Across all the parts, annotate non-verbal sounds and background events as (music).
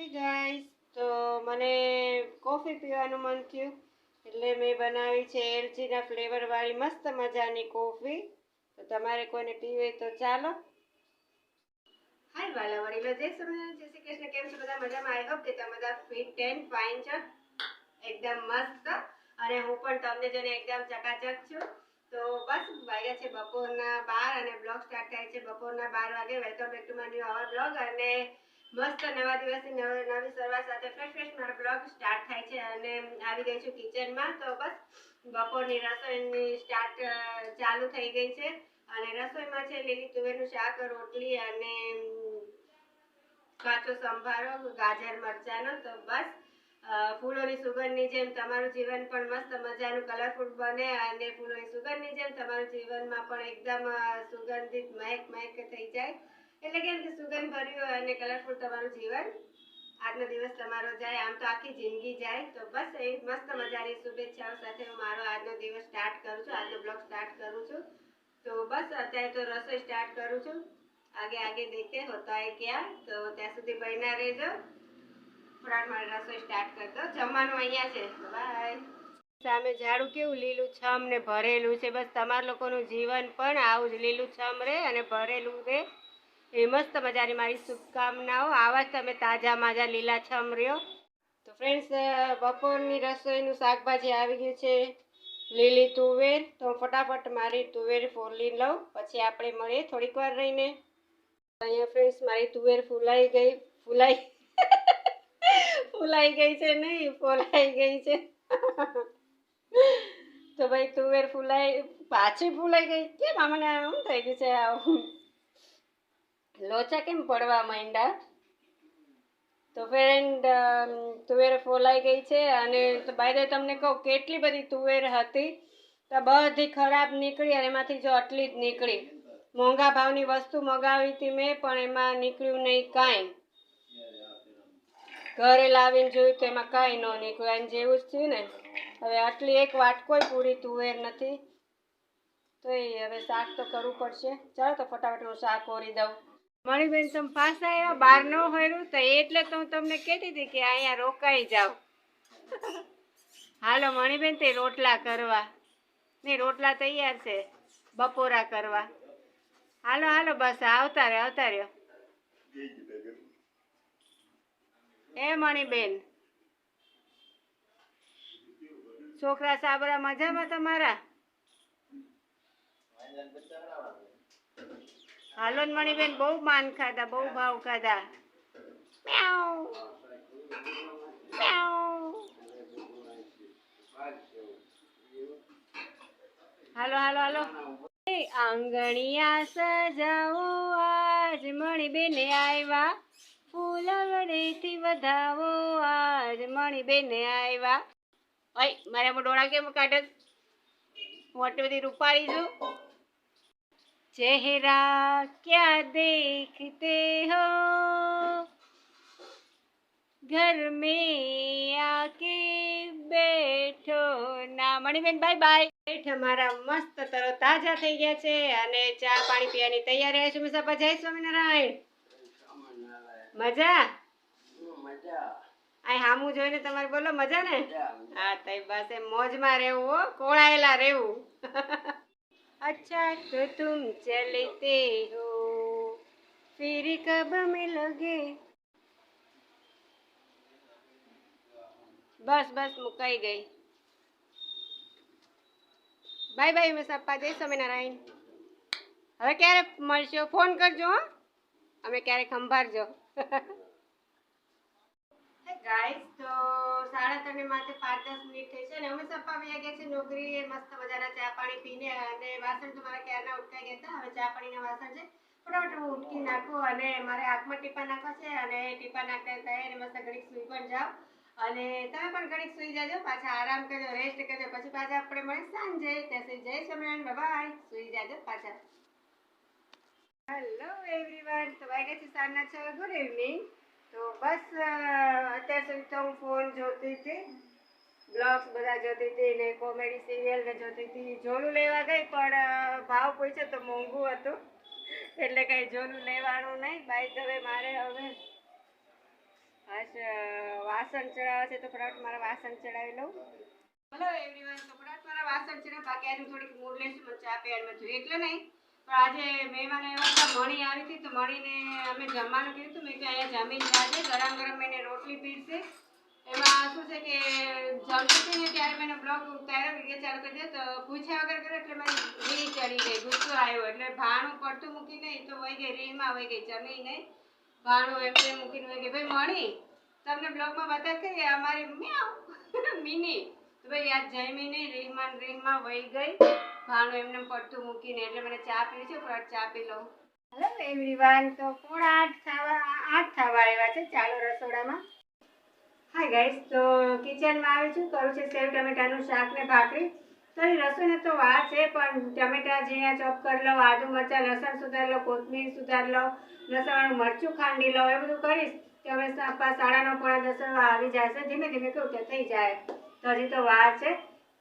હે ગાઈસ તો મને કોફી પીવાનું મન થયું, એટલે મેં બનાવી છે એલચીના ફ્લેવરવાળી મસ્ત મજાની કોફી તો તમારે કોઈને પીવી તો ચાલો. હાય વાલા વડીલો, જય સુરેન્દ્ર જય શ્રી કૃષ્ણ. કેમ છો બધા? મજામાં? આઈ હોપ કે તમે બધા ફિટ એન્ડ ફાઇન છો. એકદમ મસ્ત. અને હું પણ તમને જોઈને એકદમ ચકાચક છું. તો બસ, વાગ્યા છે બપોરના બાર અને બ્લોગ સ્ટાર્ટ થાય છે બપોરના બાર વાગે. Welcome back to my new our blog અને મસ્ત નવા દિવસની નવ, નવી શરૂઆત સાથે ફ્રેશ ફ્રેશ મારો બ્લોગ સ્ટાર્ટ થાય છે અને આવી ગઈ છું કિચનમાં તો બસ, બપોરની રસોઈની સ્ટાર્ટ ચાલુ થઈ ગઈ છે. અને રસોઈમાં છે લીલી તુવેરનું શાક, રોટલી અને કાચો સંભારો, ગાજર, મરચાંનો. તો બસ ફૂલોની સુગંધની જેમ તમારું જીવન પણ મસ્ત મજાનું કલરફુલ બને અને ફૂલોની સુગંધની જેમ તમારું જીવનમાં પણ એકદમ સુગંધિત, મહેક મહેક થઈ જાય. એટલે કેમ કે સુગંધ ભર્યું અને કલરફુલ તમારું જીવન. આજનો દિવસ તમારો જાય, આમ તો આખી જિંદગી જાય. તો બસ એ મસ્ત મજાની શુભેચ્છાઓ સાથે હું મારો આજનો દિવસ સ્ટાર્ટ કરું છું. આજનો બ્લોગ સ્ટાર્ટ કરું છું. તો બસ અત્યારે તો રસોઈ સ્ટાર્ટ કરું છું. આગે આગે દેખતે હોતા ક્યાં? તો ત્યાં સુધી બન્યા રહેજો. ફટાફટ મારે રસોઈ સ્ટાર્ટ કરી જમવાનું અહીંયા છે. બાય સામે ઝાડું કેવું? લીલું છમ ને ભરેલું છે. બસ તમારા લોકોનું જીવન પણ આવું જ લીલું છમ રહે અને ભરેલું રહે. એ મસ્ત મજાની મારી શુભકામનાઓ. આવા જ તમે તાજા માજા લીલા છમ રહ્યો. તો ફ્રેન્ડ્સ બપોરની રસોઈનું શાકભાજી આવી ગયું છે. લીલી તુવેર. તો ફટાફટ મારી તુવેર ફોલી લઉં. પછી આપણે મળીએ થોડીક વાર રહીને. અહીંયા ફ્રેન્ડ્સ મારી તુવેર ફૂલાઈ ગઈ. ફૂલાઈ. (laughs) ફૂલાઈ ગઈ છે નહીં, ફોલાઈ ગઈ છે. (laughs) તો ભાઈ તુવેર ફૂલાઈ, પાછી ફૂલાઈ ગઈ. કેમ આમને આમ થઈ ગયું છે આવું? લોચા કેમ પડવા માંડ્યા? તો ફ્રેન્ડ તુવેર ફોલાઈ ગઈ છે અને બાય ધ તમને કહું, કેટલી બધી તુવેર હતી? તો બધી ખરાબ નીકળી અને એમાંથી જો આટલી જ નીકળી. મોંઘા ભાવની વસ્તુ મગાવી હતી મેં, પણ એમાં નીકળ્યું નહીં કાંઈ. ઘરે લાવીને જોયું તો એમાં કાંઈ ન નીકળ્યું. એમ જેવું જ થયું ને. હવે આટલી એક વાટકોય પૂરી તુવેર નથી. તો એ હવે શાક તો કરવું પડશે. ચાલો તો ફટાફટ હું શાક ઓરી દઉં. મણીબેન, તમે પાસે આવ્યા બહાર ન હોયું તો એટલે તો તમને કહેતી હતી કે અહીંયા રોકાઈ જાઓ. હાલો મણીબેન, તે રોટલા કરવા. નહીં રોટલા તૈયાર છે, બપોરા કરવા. હાલો હાલો, બસ, આવતા રહ્યો આવતા રહ્યો. એ મણીબેન. છોકરા સાબરા મજામાં તમારા? હાલો ને મણીબેન બહુ માન ખાધા બહુ ભાવ ખાધા. હાલો હાલો હાલો. આંગણિયા સજાવો આજ મણીબેને આવ્યા ફૂલ વડેથી વધાવો આજ મણીબેને આવ્યા ઓય મારે ડોળા કેમ કાઢે? હું આટલી બધી રૂપાળી છું चेहरा क्या देखते हो घर में आके बैठो ના મણીબેન બાય બાય બેઠ અમારા મસ્ત તરો તાજા થઈ ગયા છે અને ચા પાણી પીવાની તૈયારી છે મુસાફા જય સ્વામિનારાયણ મજા આ હામું જોઈને તમારે બોલો મજા ને હા તઈ બસ એમ મોજમાં રહેવું હો કોળાયેલા રહેવું अच्छा तो तुम चलते हो फिर कब मिलोगे બસ બસ મુકાઈ ગઈ બાય બાય મેં સપ્પા જય સ્વામિનારાયણ હવે ક્યારે મળશો ફોન કરજો હો અમે ક્યારે ખંભારજો ગાઈસ તો સાડા ત્રણે માટે પાંચ દસ મિનિટ થઈ છે અને અમે સપ્પા વ્યા ગયા છે નોકરીએ, મસ્ત મજાના ચા પાણી પીને અને વાસણ તો મારા ક્યારના ઉટકાઈ ગયા હતા. હવે ચા પાણીના વાસણ છે. ફટાફટ હું ઉટકી નાખું અને મારે આંખમાં ટીપા નાખવા છે અને ટીપા નાખતા થાય અને મસ્ત ઘડીક સુઈ પણ જાઓ. અને તમે પણ ઘડીક સુઈ જાજો, પાછા આરામ કરજો રેસ્ટ કરજો. પછી પાછા આપણે મળી સાંજે. ત્યાં સુધી જય સ્વામિનારાયણ બાય સુઈ જાજો પાછા. હેલો એવરીવન તો વાગ્યા છે સાંજના છ. ગુડ ઇવનિંગ તો બસ અત્યાર સુધી તો હું ફોન જોતી હતી. બ્લોગ્સ બધા જોતી હતી ને કોમેડી સિરિયલ ને જોતી હતી. જોલું લેવા ગઈ, પણ ભાવ પૂછ્યો તો મોંઘું હતું. એટલે કંઈ જોલું લેવાનું નહીં. બાય હવે મારે હવે બસ વાસણ ચડાવવા છે તો ફટાફટ મારા વાસણ ચડાવી લઉં. હલો એવરીવન તો ફટાફટ મારા વાસણ ચડાવ બાકી આજે થોડીક મૂડ લેશું મને ચા જોઈએ એટલે નહીં. પણ આજે મહેમાન આવ્યા હતા મણી આવી હતી તો મણીને અમે જમવાનું કીધું હતું. મેં કે અહીંયા જમીન જાજે ગરમ ગરમ એને રોટલી પીરશે એમાં શું છે કે જમતી હતી ને ત્યારે મેં બ્લોગ ઉતાર્યો વીડિયો ચાલુ કરી દે તો પૂછ્યા વગર કર્યો એટલે મારી રી ચડી ગઈ, ગુસ્સો આવ્યો. એટલે ભાણું પડતું મૂકી નહીં તો વહી ગઈ રીમાં વહી ગઈ, જમી નહીં. ભાણું એમ તેમ મૂકીને વહી ગઈ. ભાઈ, મણી, તમને બ્લોગમાં બતાવી કે અમારી મ્યાઉ, (laughs) મિની. તો ભાઈ જમી નહીં રીહમાં રીહમાં વહી ગઈ. ભાણું એમને પડતું મૂકીને એટલે મને ચા પીવી છે પણ ચા પી લઉં. હેલો એવરીવન તો પોણા આઠ થવા આઠ થવા આવ્યા છે? ચાલો રસોડામાં. હા ગાઈસ તો કિચનમાં આવી છું, કરું છે સેવ ટમેટાનું શાક ને ભાખરી. તો એ રસોઈને તો વાર છે, પણ ટમેટા ઝીણા ચોપ કરી લો આદુ મરચાં, લસણ સુધારી લો કોથમીર સુધારી લો લસણવાળું મરચું ખાંડી લો એ બધું કરીશ. કે હવે સાડા નવ પોણા દસ આવી જશે ધીમે ધીમે કેવું કે થઈ જાય. તો હજી તો વાર છે.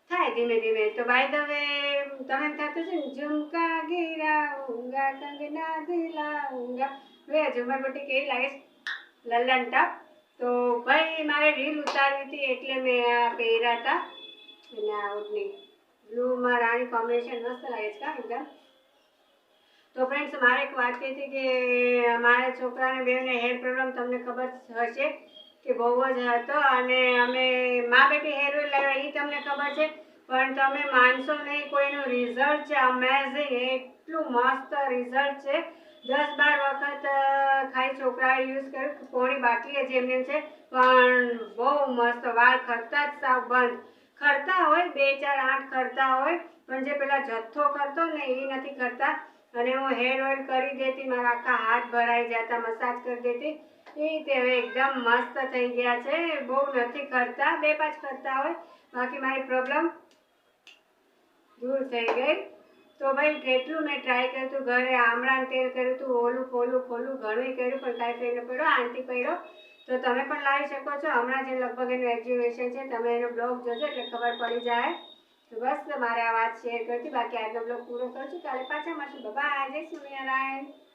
થાય ધીમે ધીમે. તો બાય ધ વે તમે એમ થતું છે ને, ઝુમકા ગીરા, ઊંઘા કંગના દિલા, ઊંઘા. વે, ઝુમર બટી કેવી લાગે છે? લલ્લન ટપ તો ભાઈ, મારે રીલ ઉતારવી હતી એટલે મેં આ પહેર્યા હતા. અને આ ઓઢણી બ્લુમાં રાણી કોમ્બિનેશન મસ્ત લાગે છે કા એકદમ. તો ફ્રેન્ડ્સ મારે એક વાત કહી હતી કે, મારા છોકરાને બેને હેર પ્રોબ્લેમ તમને ખબર હશે. કે બહુ જ હતો અને અમે મા બેટી હેર ઓઇલ લાવ્યા એ તમને ખબર છે? પણ તમે માનશો નહીં, કોઈનું રિઝલ્ટ છે અમેઝિંગ એટલું મસ્ત રિઝલ્ટ છે. દસ બાર વખત ખાઈ છોકરાએ યુઝ કર્યું, પોણી બાટલી જ એમને છે. પણ બહુ મસ્ત, વાળ ખરતા જ સાવ બંધ. ખરતા હોય, બે ચાર આઠ ખરતા હોય, પણ જે પેલા જથ્થો કરતો ને એ નથી કરતા અને હું હેર ઓઇલ કરી દેતી, મારા આખા હાથ ભરાઈ જતા, મસાજ કરી દેતી. એકદમ મસ્ત થઈ ગયા છે. બહુ નથી કરતા. બે પાંચ કરતા હોય. બાકી મારી પ્રોબ્લેમ દૂર થઈ ગઈ. તો ભાઈ કેટલું મેં ટ્રાય કર્યું હતું ઘરે. આમળાનું તેલ કર્યું હતું ઓલું ખોલું ખોલું ઘણું કર્યું, પણ કાંઈ ફેર પડ્યો. આંટી પડ્યો તો તમે પણ લાવી શકો છો. હમણાં જે લગભગ એનું એક્ઝિબિશન છે, તમે એનો બ્લોગ જોજો એટલે ખબર પડી જાય. તો બસ મારે આ વાત શેર કરતી. બાકી આજનો બ્લોગ પૂરો કરું છું. કાલે પાછા મળશું. બાય જય સ્વામિનારાયણ